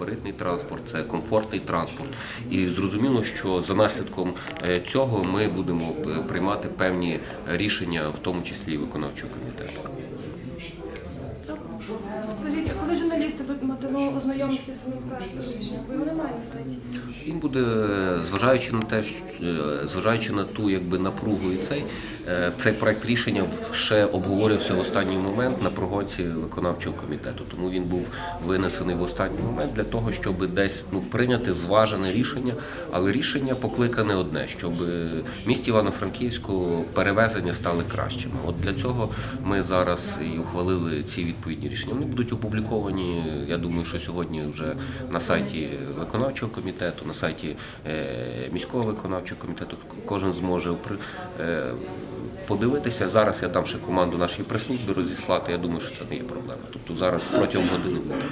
Габаритний транспорт це комфортний транспорт, і зрозуміло, що за наслідком е, цього ми будемо е, приймати певні рішення, в тому числі виконавчого комітету. Скажіть, а коли журналісти матимуть ознайомитися з самим проектом рішення? Бо його немає на сайті. Він буде, зважаючи на те, е, зважаючи на ту якби напругу і цей, е, цей проект рішення ще обговорювався в останній момент на прогонці виконавчого комітету. Тому він був винесений в останній момент для того, щоб десь ну, прийняти зважене рішення. Але рішення покликане одне, щоб місті Івано-Франківську перевезення стали кращими. От для цього ми зараз і ухвалили ці відповідні рішення. Вони будуть опубліковані. Я думаю, що сьогодні вже на сайті виконавчого комітету, на сайті е, міського виконавчого комітету. Кожен зможе е, подивитися. Зараз я дам ще команду нашій прес-службі розіслати. Я думаю, що це не є проблема. Тобто зараз протягом години буде.